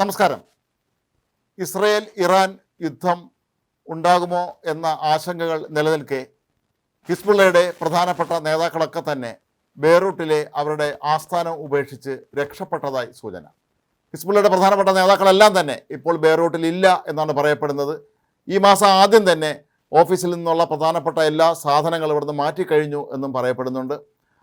നമസ്കാരം. Israel Iran യുദ്ധം ഉണ്ടാകുമോ എന്ന ആശങ്കകൾ നിലനിൽക്കെ ഹിസ്ബുള്ളയുടെ പ്രധാനപ്പെട്ട നേതാക്കളൊക്കെ തന്നെ ബെയ്റൂട്ടിലെ അവരുടെ ആസ്ഥാനം ഉപേക്ഷിച്ച് രക്ഷപ്പെട്ടതായി സൂചന. ഹിസ്ബുള്ളയുടെ പ്രധാനപ്പെട്ട നേതാക്കളെല്ലാം തന്നെ ഇപ്പോൾ ബെയ്റൂട്ടിൽ ഇല്ല എന്നാണ് പറയപ്പെടുന്നത്. ഈ മാസം ആദ്യം തന്നെ ഓഫീസിൽ നിന്നുള്ള പ്രധാനപ്പെട്ട എല്ലാ സാധനങ്ങളും ഇവിടുന്ന് മാറ്റിക്കഴിഞ്ഞു എന്നും പറയപ്പെടുന്നുണ്ട്.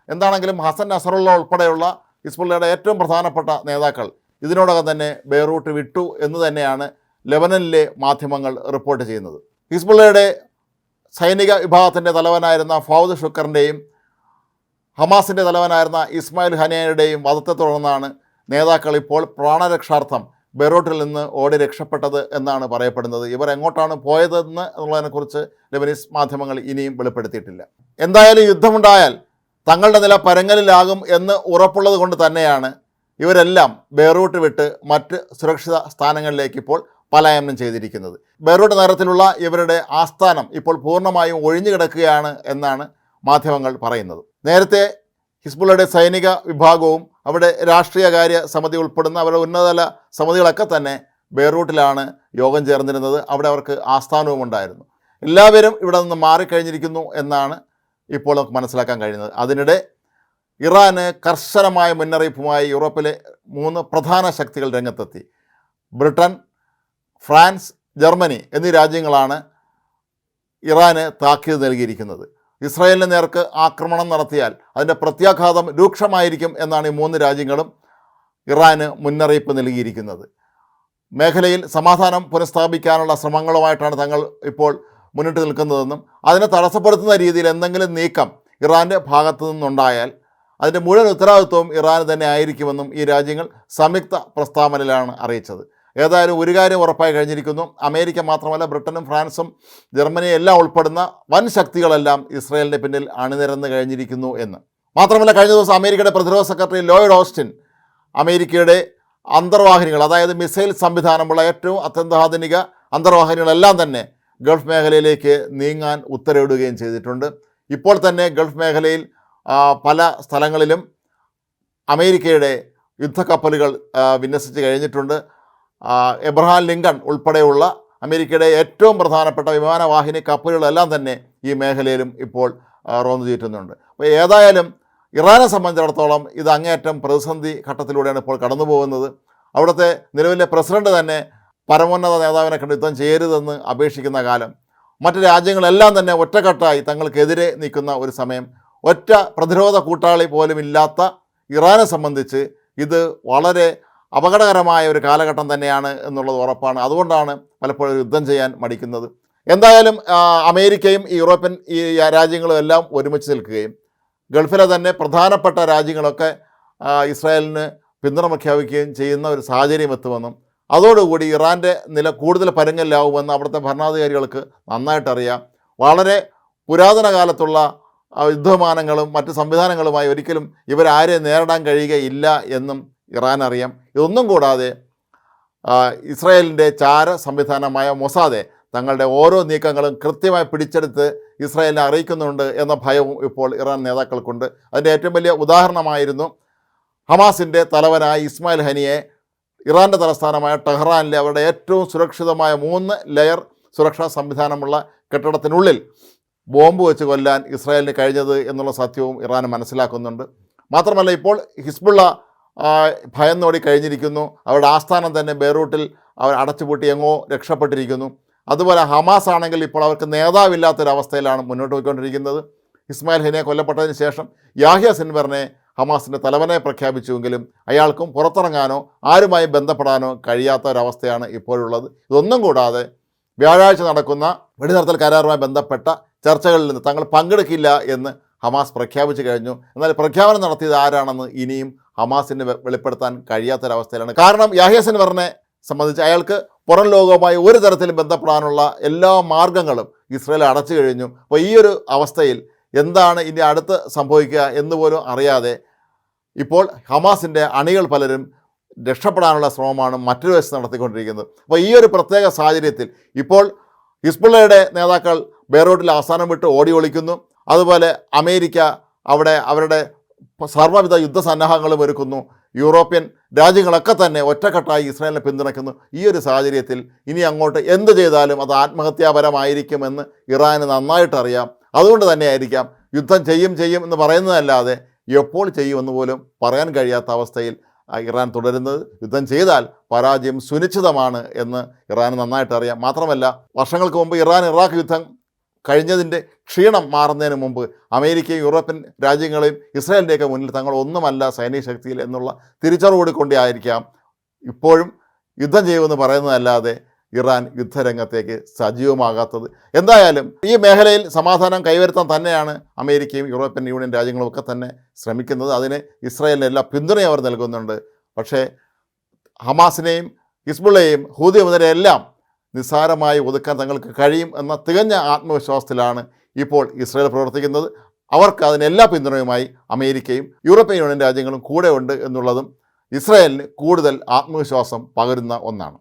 എന്താണെങ്കിലും ഹസൻ നസറുള്ള ഉൾപ്പെടെയുള്ള ഹിസ്ബുള്ളയുടെ ഏറ്റവും പ്രധാനപ്പെട്ട നേതാക്കൾ ഇതിനോടകം തന്നെ ബെയ്റൂട്ട് വിട്ടു എന്ന് തന്നെയാണ് ലെബനനിലെ മാധ്യമങ്ങൾ റിപ്പോർട്ട് ചെയ്യുന്നത്. ഹിസ്ബുള്ളയുടെ സൈനിക വിഭാഗത്തിന്റെ തലവനായിരുന്ന ഫൗദ് ഷുക്കറിന്റെയും ഹമാസിന്റെ തലവനായിരുന്ന ഇസ്മായിൽ ഹനിയയുടെയും വധത്തെ തുടർന്നാണ് നേതാക്കൾ ഇപ്പോൾ പ്രാണരക്ഷാർത്ഥം ബെയ്റൂട്ടിൽ നിന്ന് ഓടി രക്ഷപ്പെട്ടത് എന്നാണ് പറയപ്പെടുന്നത്. ഇവർ എങ്ങോട്ടാണ് പോയതെന്ന് എന്നുള്ളതിനെക്കുറിച്ച് ലെബനീസ് മാധ്യമങ്ങൾ ഇനിയും വെളിപ്പെടുത്തിയിട്ടില്ല. എന്തായാലും യുദ്ധമുണ്ടായാൽ തങ്ങളുടെ നില പരങ്ങലിലാകും എന്ന് ഉറപ്പുള്ളത് കൊണ്ട് തന്നെയാണ് ഇവരെല്ലാം ബെയ്റൂട്ട് വിട്ട് മറ്റ് സുരക്ഷിത സ്ഥാനങ്ങളിലേക്ക് ഇപ്പോൾ പലായനം ചെയ്തിരിക്കുന്നത്. ബെയ്റൂട്ട് നഗരത്തിലുള്ള ഇവരുടെ ആസ്ഥാനം ഇപ്പോൾ പൂർണമായും ഒഴിഞ്ഞു കിടക്കുകയാണ് എന്നാണ് മാധ്യമങ്ങൾ പറയുന്നത്. നേരത്തെ ഹിസ്ബുള്ളയുടെ സൈനിക വിഭാഗവും അവിടെ രാഷ്ട്രീയകാര്യ സമിതി ഉൾപ്പെടുന്ന അവരുടെ ഉന്നതതല സമിതികളൊക്കെ തന്നെ ബെയ്റൂട്ടിലാണ് യോഗം ചേർന്നിരുന്നത്. അവിടെ അവർക്ക് ആസ്ഥാനവും ഉണ്ടായിരുന്നു. എല്ലാവരും ഇവിടെ നിന്ന് മാറിക്കഴിഞ്ഞിരിക്കുന്നു എന്നാണ് ഇപ്പോൾ നമുക്ക് മനസ്സിലാക്കാൻ കഴിയുന്നത്. അതിനിടെ ഇറാന് കർശനമായ മുന്നറിയിപ്പുമായി യൂറോപ്പിലെ മൂന്ന് പ്രധാന ശക്തികൾ രംഗത്തെത്തി. ബ്രിട്ടൻ ഫ്രാൻസ് ജർമ്മനി എന്നീ രാജ്യങ്ങളാണ് ഇറാന് താക്കീത് നൽകിയിരിക്കുന്നത്. ഇസ്രായേലിന് നേർക്ക് ആക്രമണം നടത്തിയാൽ അതിന്റെ പ്രത്യാഘാതം രൂക്ഷമായിരിക്കും എന്നാണ് ഈ മൂന്ന് രാജ്യങ്ങളും ഇറാന് മുന്നറിയിപ്പ് നൽകിയിരിക്കുന്നത്. മേഖലയിൽ സമാധാനം പുനഃസ്ഥാപിക്കാനുള്ള ശ്രമങ്ങളുമായിട്ടാണ് തങ്ങൾ ഇപ്പോൾ മുന്നിട്ട് നിൽക്കുന്നതെന്നും അതിനെ തടസ്സപ്പെടുത്തുന്ന രീതിയിൽ എന്തെങ്കിലും നീക്കം ഇറാന്റെ ഭാഗത്തു നിന്നുണ്ടായാൽ അതിന്റെ മുഴുവൻ ഉത്തരവാദിത്വവും ഇറാൻ തന്നെ ആയിരിക്കുമെന്നും ഈ രാജ്യങ്ങൾ സംയുക്ത പ്രസ്താവനയിലാണ് അറിയിച്ചത്. ഏതായാലും ഒരു കാര്യം ഉറപ്പായി കഴിഞ്ഞിരിക്കുന്നു. അമേരിക്ക മാത്രമല്ല ബ്രിട്ടനും ഫ്രാൻസും ജർമ്മനിയും എല്ലാം ഉൾപ്പെടുന്ന വൻ ശക്തികളെല്ലാം ഇസ്രയേലിന്റെ പിന്നിൽ അണിനിരന്ന് കഴിഞ്ഞിരിക്കുന്നു എന്ന്. മാത്രമല്ല കഴിഞ്ഞ ദിവസം അമേരിക്കയുടെ പ്രതിരോധ സെക്രട്ടറി ലോയിഡ് ഓസ്റ്റിൻ അമേരിക്കയുടെ അന്തർവാഹിനികൾ അതായത് മിസൈൽ സംവിധാനമുള്ള ഏറ്റവും അത്യന്താധുനിക അന്തർവാഹിനികളെല്ലാം തന്നെ ഗൾഫ് മേഖലയിലേക്ക് നീങ്ങാൻ ഉത്തരവിടുകയും ചെയ്തിട്ടുണ്ട്. ഇപ്പോൾ തന്നെ ഗൾഫ് മേഖലയിൽ പല സ്ഥലങ്ങളിലും അമേരിക്കയുടെ യുദ്ധക്കപ്പലുകൾ വിന്യസിച്ച് കഴിഞ്ഞിട്ടുണ്ട്. എബ്രഹാം ലിങ്കൺ ഉൾപ്പെടെയുള്ള അമേരിക്കയുടെ ഏറ്റവും പ്രധാനപ്പെട്ട വിമാനവാഹിനി കപ്പലുകളെല്ലാം തന്നെ ഈ മേഖലയിലും ഇപ്പോൾ റോന്നു ചുറ്റുന്നുണ്ട്. അപ്പോൾ ഏതായാലും ഇറാനെ സംബന്ധിച്ചിടത്തോളം ഇത് അങ്ങേയറ്റം പ്രതിസന്ധി ഘട്ടത്തിലൂടെയാണ് ഇപ്പോൾ കടന്നു പോകുന്നത് അവിടുത്തെ നിലവിലെ പ്രസിഡന്റ് തന്നെ പരമോന്നത നേതാവിനെ കണ്ട് യുദ്ധം ചെയ്യരുതെന്ന് അപേക്ഷിക്കുന്ന കാലം. മറ്റ് രാജ്യങ്ങളെല്ലാം തന്നെ ഒറ്റക്കെട്ടായി തങ്ങൾക്കെതിരെ നിൽക്കുന്ന ഒരു സമയം ഒറ്റ പ്രതിരോധ കൂട്ടാളി പോലും ഇല്ലാത്ത ഇറാനെ സംബന്ധിച്ച് ഇത് വളരെ അപകടകരമായ ഒരു കാലഘട്ടം തന്നെയാണ് എന്നുള്ളത് ഉറപ്പാണ്. അതുകൊണ്ടാണ് പലപ്പോഴും യുദ്ധം ചെയ്യാൻ മടിക്കുന്നത്. എന്തായാലും അമേരിക്കയും യൂറോപ്യൻ ഈ രാജ്യങ്ങളും എല്ലാം ഒരുമിച്ച് നിൽക്കുകയും ഗൾഫിലെ തന്നെ പ്രധാനപ്പെട്ട രാജ്യങ്ങളൊക്കെ ഇസ്രായേലിന് പിന്തുണ പ്രഖ്യാപിക്കുകയും ചെയ്യുന്ന ഒരു സാഹചര്യം എത്തുമെന്നും അതോടുകൂടി ഇറാന്റെ നില കൂടുതൽ പരുങ്ങലാവുമെന്ന് അവിടുത്തെ ഭരണാധികാരികൾക്ക് നന്നായിട്ടറിയാം. വളരെ പുരാതന കാലത്തുള്ള യുദ്ധവിമാനങ്ങളും മറ്റ് സംവിധാനങ്ങളുമായി ഒരിക്കലും ഇവരാരെ നേരിടാൻ കഴിയുകയില്ല എന്നും ഇറാൻ അറിയാം. ഇതൊന്നും കൂടാതെ ഇസ്രായേലിന്റെ ചാര സംവിധാനമായ മൊസാദെ തങ്ങളുടെ ഓരോ നീക്കങ്ങളും കൃത്യമായി പിടിച്ചെടുത്ത് ഇസ്രായേലിനെ അറിയിക്കുന്നുണ്ട് എന്ന ഭയവും ഇപ്പോൾ ഇറാൻ നേതാക്കൾക്കുണ്ട്. അതിന്റെ ഏറ്റവും വലിയ ഉദാഹരണമായിരുന്നു ഹമാസിന്റെ തലവനായ ഇസ്മായിൽ ഹനിയെ ഇറാന്റെ തലസ്ഥാനമായ ടെഹ്റാനിലെ അവരുടെ ഏറ്റവും സുരക്ഷിതമായ മൂന്ന് ലെയർ സുരക്ഷാ സംവിധാനമുള്ള കെട്ടിടത്തിനുള്ളിൽ ബോംബ് വെച്ച് കൊല്ലാൻ ഇസ്രായേലിന് കഴിഞ്ഞത് എന്നുള്ള സത്യവും ഇറാൻ മനസ്സിലാക്കുന്നുണ്ട്. മാത്രമല്ല ഇപ്പോൾ ഹിസ്ബുള്ള ഭയം നോടി കഴിഞ്ഞിരിക്കുന്നു. അവരുടെ ആസ്ഥാനം തന്നെ ബെയ്റൂട്ടിൽ അവർ അടച്ചുപൂട്ടി എങ്ങോ രക്ഷപ്പെട്ടിരിക്കുന്നു. അതുപോലെ ഹമാസ് ആണെങ്കിൽ ഇപ്പോൾ അവർക്ക് നേതാവില്ലാത്തൊരവസ്ഥയിലാണ് മുന്നോട്ട് പോയിക്കൊണ്ടിരിക്കുന്നത്. ഇസ്മായിൽ ഹിനെ കൊല്ലപ്പെട്ടതിന് ശേഷം യാഹിയ സിൻവറിനെ ഹമാസിന്റെ തലവനെ പ്രഖ്യാപിച്ചുവെങ്കിലും അയാൾക്കും പുറത്തിറങ്ങാനോ ആരുമായി ബന്ധപ്പെടാനോ കഴിയാത്ത ഒരവസ്ഥയാണ് ഇപ്പോഴുള്ളത്. ഇതൊന്നും കൂടാതെ വ്യാഴാഴ്ച നടക്കുന്ന വെടിനിർത്തൽ കരാറുമായി ബന്ധപ്പെട്ട ചർച്ചകളിൽ നിന്ന് തങ്ങൾ പങ്കെടുക്കില്ല എന്ന് ഹമാസ് പ്രഖ്യാപിച്ചു കഴിഞ്ഞു. എന്നാൽ പ്രഖ്യാപനം നടത്തിയത് ആരാണെന്ന് ഇനിയും ഹമാസിന് വെളിപ്പെടുത്താൻ കഴിയാത്തൊരവസ്ഥയിലാണ്. കാരണം യാഹിയസൻ സിൻവറിനെ സംബന്ധിച്ച് അയാൾക്ക് പുറം ലോകവുമായി ഒരു തരത്തിലും ബന്ധപ്പെടാനുള്ള എല്ലാ മാർഗങ്ങളും ഇസ്രയേൽ അടച്ചു കഴിഞ്ഞു. അപ്പോൾ ഈ ഒരു അവസ്ഥയിൽ എന്താണ് ഇനി അടുത്ത് സംഭവിക്കുക എന്ന് പോലും അറിയാതെ ഇപ്പോൾ ഹമാസിന്റെ അണികൾ പലരും രക്ഷപ്പെടാനുള്ള ശ്രമമാണ് മറ്റൊരു വശത്ത് നടത്തിക്കൊണ്ടിരിക്കുന്നത്. അപ്പോൾ ഈ ഒരു പ്രത്യേക സാഹചര്യത്തിൽ ഇപ്പോൾ ഹിസ്ബുള്ളയുടെ നേതാക്കൾ ബെയ്റൂട്ടിൽ അവസാനം വിട്ട് ഓടി ഒളിക്കുന്നു. അതുപോലെ അമേരിക്ക അവിടെ അവരുടെ സർവവിധ യുദ്ധസന്നാഹങ്ങളും ഒരുക്കുന്നു. യൂറോപ്യൻ രാജ്യങ്ങളൊക്കെ തന്നെ ഒറ്റക്കെട്ടായി ഇസ്രായേലിനെ പിന്തുണയ്ക്കുന്നു. ഈ ഒരു സാഹചര്യത്തിൽ ഇനി അങ്ങോട്ട് എന്ത് ചെയ്താലും അത് ആത്മഹത്യാപരമായിരിക്കുമെന്ന് ഇറാന് നന്നായിട്ട് അറിയാം. അതുകൊണ്ട് തന്നെയായിരിക്കാം യുദ്ധം ചെയ്യും ചെയ്യും എന്ന് പറയുന്നതല്ലാതെ എപ്പോൾ ചെയ്യുമെന്ന് പോലും പറയാൻ കഴിയാത്ത അവസ്ഥയിൽ ഇറാൻ തുടരുന്നത്. യുദ്ധം ചെയ്താൽ പരാജയം സുനിശ്ചിതമാണ് എന്ന് ഇറാൻ നന്നായിട്ട് അറിയാം. മാത്രമല്ല വർഷങ്ങൾക്ക് മുമ്പ് ഇറാൻ ഇറാഖ് യുദ്ധം കഴിഞ്ഞതിന്റെ ക്ഷീണം മാറുന്നതിന് മുമ്പ് അമേരിക്കയും യൂറോപ്യൻ രാജ്യങ്ങളെയും ഇസ്രായേലിന്റെയൊക്കെ മുന്നിൽ തങ്ങൾ ഒന്നുമല്ല സൈനിക ശക്തിയിൽ എന്നുള്ള തിരിച്ചറിവോട് ആയിരിക്കാം. ഇപ്പോഴും യുദ്ധം ചെയ്യുമെന്ന് പറയുന്നതല്ലാതെ ഇറാൻ യുദ്ധരംഗത്തേക്ക് സജീവമാകാത്തത്. എന്തായാലും ഈ മേഖലയിൽ സമാധാനം കൈവരുത്താൻ തന്നെയാണ് അമേരിക്കയും യൂറോപ്യൻ യൂണിയൻ രാജ്യങ്ങളും ഒക്കെ തന്നെ ശ്രമിക്കുന്നത്. അതിന് ഇസ്രായേലിന് എല്ലാ പിന്തുണയും അവർ നൽകുന്നുണ്ട്. പക്ഷേ ഹമാസിനെയും ഹിസ്ബുള്ളയെയും ഹൂതിയമുതരെയെല്ലാം നിസ്സാരമായി ഒതുക്കാൻ തങ്ങൾക്ക് കഴിയും എന്ന തികഞ്ഞ ആത്മവിശ്വാസത്തിലാണ് ഇപ്പോൾ ഇസ്രായേൽ പ്രവർത്തിക്കുന്നത്. അവർക്ക് അതിനെല്ലാ പിന്തുണയുമായി അമേരിക്കയും യൂറോപ്യൻ യൂണിയൻ രാജ്യങ്ങളും കൂടെ ഉണ്ട് എന്നുള്ളതും ഇസ്രായേലിന് കൂടുതൽ ആത്മവിശ്വാസം പകരുന്ന ഒന്നാണ്.